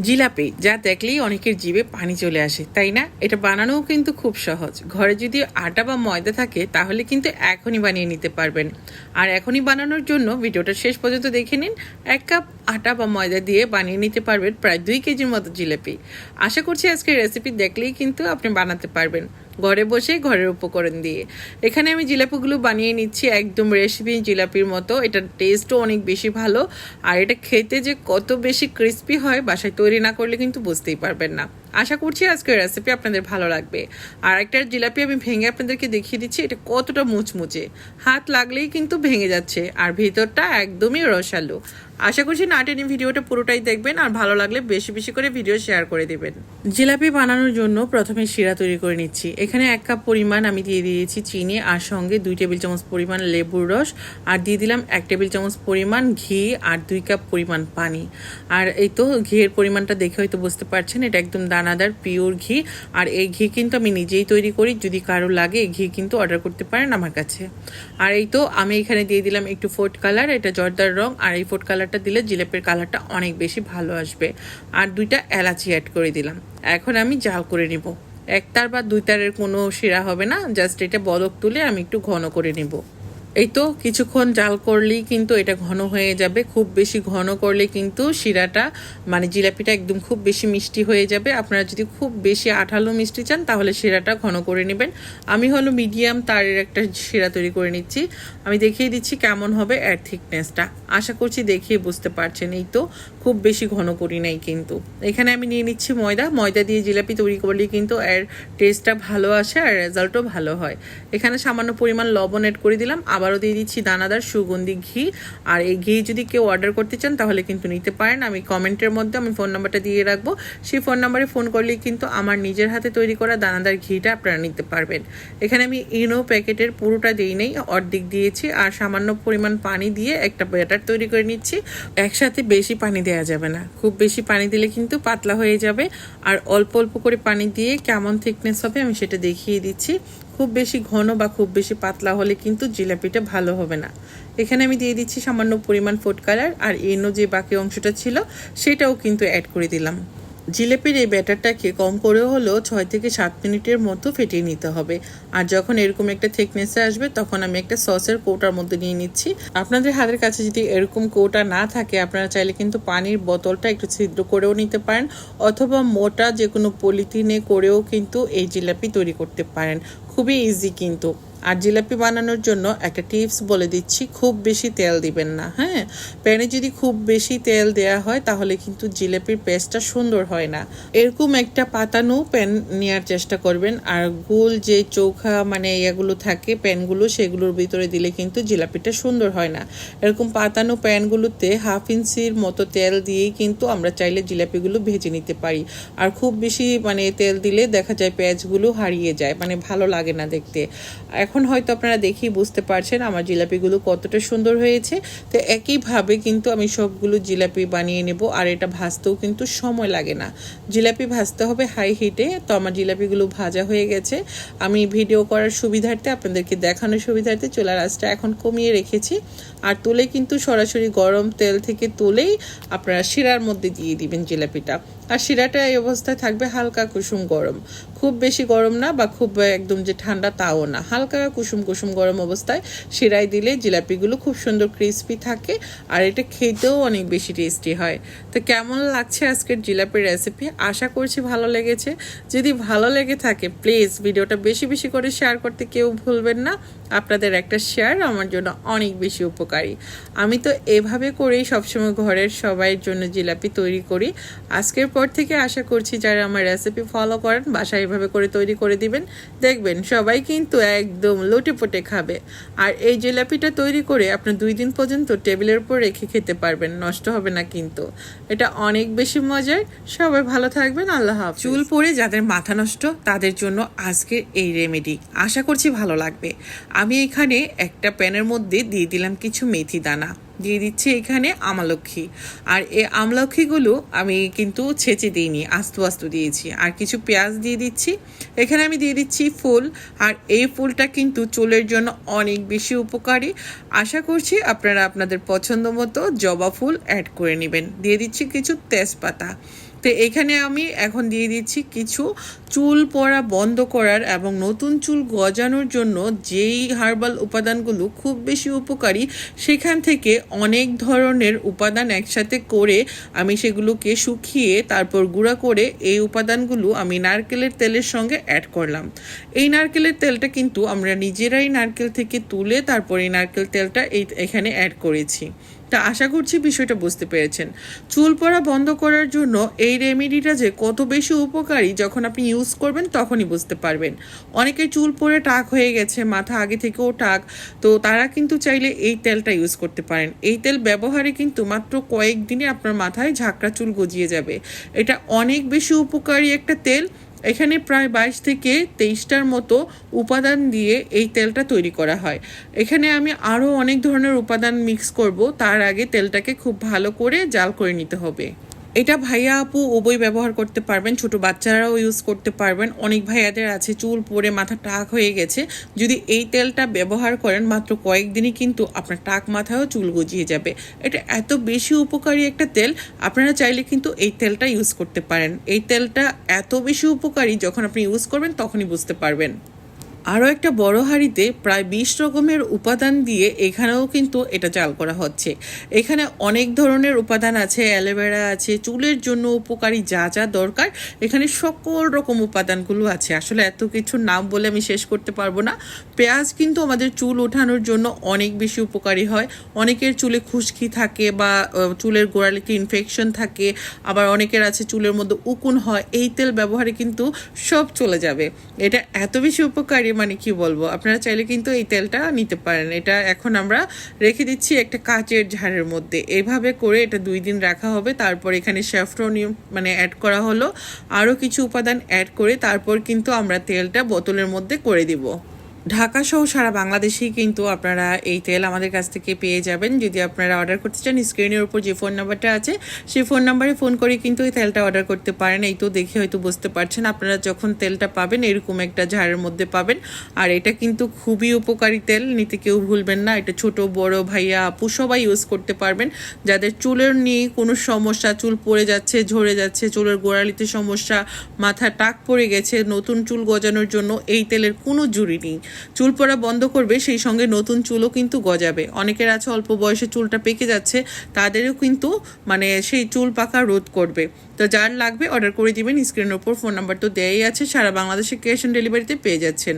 জিলাপি, যা দেখলেই অনেকের জীবে পানি চলে আসে, তাই না? এটা বানানোও কিন্তু খুব সহজ। ঘরে যদি আটা বা ময়দা থাকে, তাহলে কিন্তু এখনই বানিয়ে নিতে পারবেন। আর এখনই বানানোর জন্য ভিডিওটা শেষ পর্যন্ত দেখে নিন। এক কাপ আটা বা ময়দা দিয়ে বানিয়ে নিতে পারবেন প্রায় দুই কেজির মতো জিলাপি। আশা করছি আজকের রেসিপি দেখলেই কিন্তু আপনি বানাতে পারবেন। ঘরে বসে ঘরের উপকরণ দিয়ে। এখানে আমি জিলাপিগুলো বানিয়ে নিচ্ছি একদম রেসিপি জিলাপির মতো। এটার টেস্টও অনেক বেশি ভালো। আর এটা খেতে যে কত বেশি ক্রিস্পি হয় বাসায় তৈরি না করলে কিন্তু বুঝতেই পারবেন না। আশা করছি আজকের রেসিপি আপনাদের ভালো লাগবে। আর একটা জিলাপি আমি ভেঙে আপনাদেরকে দেখিয়ে দিচ্ছি, এটা কতটা মুচমুচে। হাত লাগলেই কিন্তু ভেঙে যাচ্ছে। আর ভিতরটা একদমই রসালো। আশা করছি না টেনে ভিডিওটা পুরোটাই দেখবেন আর ভালো লাগলে বেশি বেশি করে ভিডিও শেয়ার করে দিবেন। জিলাপি বানানোর জন্য প্রথমে শিরা তৈরি করে নিচ্ছি। এখানে এক কাপ পরিমাণ আমি দিয়ে দিয়েছি চিনি আর সঙ্গে দুই টেবিল চামচ পরিমাণ লেবুর রস আর দিয়ে দিলাম এক টেবিল চামচ পরিমাণ ঘি আর দুই কাপ পরিমাণ পানি। আর এই তো ঘিয়ের পরিমাণটা দেখে হয়তো বুঝতে পারছেন, এটা একদম দানাদার পিওর ঘি। আর এই ঘি কিন্তু আমি নিজেই তৈরি করি, যদি কারও লাগে এই ঘি কিন্তু অর্ডার করতে পারেন আমার কাছে। আর এই তো আমি এখানে দিয়ে দিলাম একটু ফুড কালার, এটা জর্দার রং আর এই ফুড কালারটা দিলে জিলেপের কালারটা অনেক বেশি ভালো আসবে। আর দুইটা এলাচি অ্যাড করে দিলাম। এখন আমি জাল করে নিব। একতার বা দুই তারের কোনো শিরা হবে না জাস্ট এটা বলক তুলে আমি একটু ঘন করে নেব। এই তো কিছুক্ষণ জাল করলেই কিন্তু এটা ঘন হয়ে যাবে। খুব বেশি ঘন করলে কিন্তু শিরাটা মানে জিলাপিটা একদম খুব বেশি মিষ্টি হয়ে যাবে। আপনারা যদি খুব বেশি আঠালো মিষ্টি চান, তাহলে শিরাটা ঘন করে নেবেন। আমি হলো মিডিয়াম তারের একটা শিরা তৈরি করে নিচ্ছি। আমি দেখিয়ে দিচ্ছি কেমন হবে এর থিকনেসটা। আশা করছি দেখিয়ে বুঝতে পারছেন। এই তো খুব বেশি ঘন করি নাই কিন্তু। এখানে আমি নিয়ে নিচ্ছি ময়দা। ময়দা দিয়ে জিলাপি তৈরি করলে কিন্তু এর টেস্টটা ভালো আসে আর রেজাল্টও ভালো হয়। এখানে সামান্য পরিমাণ লবণ অ্যাড করে দিলাম। আবারও দিয়ে দিচ্ছি দানাদার সুগন্ধি ঘি। আর এই ঘি যদি কেউ অর্ডার করতে চান, তাহলে কিন্তু নিতে পারেন। আমি কমেন্টের মধ্যে আমি ফোন নাম্বারটা দিয়ে রাখব। সেই ফোন নাম্বারে ফোন করলেই কিন্তু আমার নিজের হাতে তৈরি করা দানাদার ঘিটা আপনারা নিতে পারবেন। এখানে আমি ইনো প্যাকেটের পুরোটা দিই নেই, অর্ধেক দিয়েছি। আর সামান্য পরিমাণ পানি দিয়ে একটা ব্যাটার তৈরি করে নিচ্ছি। একসাথে বেশি পানি দেওয়া যাবে না। খুব বেশি পানি দিলে কিন্তু পাতলা হয়ে যাবে। আর অল্প অল্প করে পানি দিয়ে কেমন থিকনেস হবে আমি সেটা দেখিয়ে দিচ্ছি। খুব বেশি ঘন বা খুব বেশি পাতলা হলে কিন্তু জিলাপিটা ভালো হবে না। এখানে আমি দিয়ে দিচ্ছি সামান্য পরিমাণ ফুড কালার আর এনো যে বাকি অংশটা ছিল, সেটাও কিন্তু অ্যাড করে দিলাম। জিলেপির এই ব্যাটারটাকে কম করে হলেও ছয় থেকে সাত মিনিটের মতো ফেটিয়ে নিতে হবে। আর যখন এরকম একটা থিকনেসে আসবে, তখন আমি একটা সসের কৌটার মধ্যে নিয়ে নিচ্ছি। আপনাদের হাতের কাছে যদি এরকম কৌটা না থাকে, আপনারা চাইলে কিন্তু পানির বোতলটা একটু ছিদ্র করেও নিতে পারেন, অথবা মোটা যে কোনো পলিথিনে করেও কিন্তু এই জিলাপি তৈরি করতে পারেন। খুবই ইজি কিন্তু। আর জিলাপি বানানোর জন্য একটা টিপস বলে দিচ্ছি, খুব বেশি তেল দিবেন না হ্যাঁ? প্যানে যদি খুব বেশি তেল দেয়া হয় তাহলে কিন্তু জিলাপির পেস্টটা সুন্দর হয় না। এরকম একটা পাতানো প্যান নেওয়ার চেষ্টা করবেন, আর গোল যে চৌখা মানে এগুলো থাকে প্যানগুলো সেগুলোর ভিতরে দিলে কিন্তু জিলাপিটা সুন্দর হয় না। এরকম পাতানো প্যানগুলোতে হাফ ইঞ্চির মতো তেল দিয়েই কিন্তু আমরা চাইলে জিলাপিগুলো ভেজে নিতে পারি। আর খুব বেশি মানে তেল দিলে দেখা যায় পেঁয়াজগুলো হারিয়ে যায় মানে ভালো লাগে না দেখতে। এখন হয়তো আপনারা দেখেই বুঝতে পারছেন আমার জিলাপিগুলো কতটা সুন্দর হয়েছে। তো একইভাবে কিন্তু আমি সবগুলো জিলাপি বানিয়ে নেব, আর এটা ভাজতেও কিন্তু সময় লাগে না। জিলাপি ভাজতে হবে হাই হিটে তো আমার জিলাপিগুলো ভাজা হয়ে গেছে। আমি ভিডিও করার সুবিধার্থে, আপনাদেরকে দেখানোর সুবিধার্থে চুলার আঁচটা এখন কমিয়ে রেখেছি। আর তুলে কিন্তু সরাসরি গরম তেল থেকে তুলেই আপনারা শিরার মধ্যে দিয়ে দিবেন জিলাপিটা। আর শিরাটা এই অবস্থায় থাকবে হালকা কুসুম গরম। খুব বেশি গরম না বা খুব একদম যে ঠান্ডা তাও না। হালকা কুসুম কুসুম গরম অবস্থায় শিরায় দিলে জিলাপিগুলো খুব সুন্দর ক্রিস্পি থাকে আর এটা খেতেও অনেক বেশি টেস্টি হয়। তো কেমন লাগছে আজকের জিলাপির রেসিপি আশা করছি ভালো লেগেছে। যদি ভালো লেগে থাকে প্লিজ ভিডিওটা বেশি বেশি করে শেয়ার করতে কেউ ভুলবেন না। আপনাদের একটা শেয়ার আমার জন্য অনেক বেশি উপকারী। আমি তো এভাবে করেই সবসময় ঘরের সবাইয়ের জন্য জিলাপি তৈরি করি। আজকের পর থেকে আশা করছি যারা আমার রেসিপি ফলো করেন, বাসায় এভাবে করে তৈরি করে দিবেন। দেখবেন সবাই কিন্তু একদম লোটে পোটে খাবে। আর এই জিলাপিটা তৈরি করে আপনি দুই দিন পর্যন্ত টেবিলের উপর রেখে খেতে পারবেন, নষ্ট হবে না কিন্তু। এটা অনেক বেশি মজার। সবাই ভালো থাকবেন, আল্লাহ হাফিজ। চুল পরে যাদের মাথা নষ্ট, তাদের জন্য আজকের এই রেমেডি আশা করছি ভালো লাগবে। আমি এখানে একটা প্যানের মধ্যে দিয়ে দিলাম কিছু মেথি দানা। দিয়ে দিচ্ছি এখানে আমলক্ষী। আর এই আমলক্ষীগুলো আমি কিন্তু ছেঁচে দিইনি, আস্তে আস্তে দিয়েছি। আর কিছু পেঁয়াজ দিয়ে দিচ্ছি। এখানে আমি দিয়ে দিচ্ছি ফুল। আর এই ফুলটা কিন্তু চুলের জন্য অনেক বেশি উপকারী। আশা করছি আপনারা আপনাদের পছন্দ মতো জবা ফুল অ্যাড করে নেবেন। দিয়ে দিচ্ছি কিছু তেজপাতা। তো এখানে আমি এখন দিয়ে দিচ্ছি কিছু চুল পড়া বন্ধ করার এবং নতুন চুল গজানোর জন্য যেই হার্বাল উপাদানগুলো খুব বেশি উপকারী, সেখান থেকে অনেক ধরনের উপাদান একসাথে করে আমি সেগুলোকে শুকিয়ে তারপর গুঁড়া করে এই উপাদানগুলো আমি নারকেলের তেলের সঙ্গে অ্যাড করলাম। এই নারকেলের তেলটা কিন্তু আমরা নিজেরাই নারকেল থেকে তুলে তারপর এই নারকেল তেলটা এই এখানে অ্যাড করেছি। তা আশা করছি বিষয়টা বুঝতে পেরেছেন। চুল পড়া বন্ধ করার জন্য এই রেমেডিটা যে কত বেশি উপকারী যখন আপনি ইউজ করবেন তখনই বুঝতে পারবেন। অনেকে চুল পড়ে টাক হয়ে গেছে, মাথা আগে থেকেও টাক, তো তারা কিন্তু চাইলে এই তেলটা ইউজ করতে পারেন। এই তেল ব্যবহারে কিন্তু মাত্র কয়েকদিনে আপনার মাথায় ঝাঁকড়া চুল গজিয়ে যাবে। এটা অনেক বেশি উপকারী একটা তেল এখানে প্রায় বাইশ থেকে তেইশটার মতো উপাদান দিয়ে এই তেলটা তৈরি করা হয়। এখানে আমি আরও অনেক ধরনের উপাদান মিক্স করব। তার আগে তেলটাকে খুব ভালো করে জাল করে নিতে হবে। এটা ভাইয়া আপু উভয় ব্যবহার করতে পারবেন, ছোট বাচ্চারাও ইউজ করতে পারবেন। অনেক ভাইয়াদের আছে, চুল পরে মাথা টাক হয়ে গেছে। যদি এই তেলটা ব্যবহার করেন, মাত্র কয়েকদিনই কিন্তু আপনার টাক মাথায়ও চুল গজিয়ে যাবে। এটা এত বেশি উপকারী একটা তেল, আপনারা চাইলে কিন্তু এই তেলটা ইউজ করতে পারেন। এই তেলটা এত বেশি উপকারী, যখন আপনি ইউজ করবেন, তখনই বুঝতে পারবেন। আরও একটা বড় হাঁড়িতে প্রায় বিশ রকমের উপাদান দিয়ে এখানেও কিন্তু এটা চাল করা হচ্ছে। এখানে অনেক ধরনের উপাদান আছে, অ্যালোভেরা আছে, চুলের জন্য উপকারী যা যা দরকার। এখানে সকল রকম উপাদানগুলো আছে। আসলে এত কিছুর নাম বলে আমি শেষ করতে পারব না। পেঁয়াজ কিন্তু আমাদের চুল ওঠানোর জন্য অনেক বেশি উপকারী হয়। অনেকের চুলে খুশকি থাকে বা চুলের গোড়ালিতে ইনফেকশন থাকে, আবার অনেকের আছে চুলের মধ্যে উকুন হয়, এই তেল ব্যবহারে কিন্তু সব চলে যাবে। এটা এত বেশি উপকারী মানে কি বলব? আপনারা চাইলে কিন্তু এই তেলটা নিতে পারেন। এটা এখন আমরা রেখে দিচ্ছি একটা কাচের ঝাড়ের মধ্যে। এভাবে করে এটা দুই দিন রাখা হবে। তারপর এখানে স্যাফ্রনিয়াম মানে অ্যাড করা হলো। আরও কিছু উপাদান অ্যাড করে তারপর কিন্তু আমরা তেলটা বোতলের মধ্যে করে দিব। ঢাকা সহ সারা বাংলাদেশেই কিন্তু আপনারা এই তেল আমাদের কাছ থেকে পেয়ে যাবেন। যদি আপনারা অর্ডার করতে চান স্ক্রিনের উপর যে ফোন নাম্বারটা আছে সেই ফোন নাম্বারে ফোন করে কিন্তু এই তেলটা অর্ডার করতে পারেন। এই তো দেখে হয়তো বুঝতে পারছেন, আপনারা যখন তেলটা পাবেন, এরকম একটা ঝাড়ের মধ্যে পাবেন। আর এটা কিন্তু খুবই উপকারী তেল, নিতে কেউ ভুলবেন না। এটা ছোট, বড় ভাইয়া, আপু সবাই ইউজ করতে পারবেন। যাদের চুলের নিয়ে কোনো সমস্যা, চুল পড়ে যাচ্ছে, ঝরে যাচ্ছে, চুলের গোড়ালিতে সমস্যা, মাথা টাক পড়ে গেছে, নতুন চুল গজানোর জন্য এই তেলের কোনো জুড়ি নেই। চুল পড়া বন্ধ করবে, সেই সঙ্গে নতুন চুলও কিন্তু গজাবে। অনেকের আছে অল্প বয়সে চুলটা পেকে যাচ্ছে, তাদেরও কিন্তু মানে সেই চুল পাকা রোধ করবে। তো যার লাগবে অর্ডার করে দিবেন স্ক্রিনের ওপর ফোন নাম্বার তো দেয়াই আছে, সারা বাংলাদেশে ক্যাশ অন ডেলিভারিতে পেয়ে যাচ্ছেন।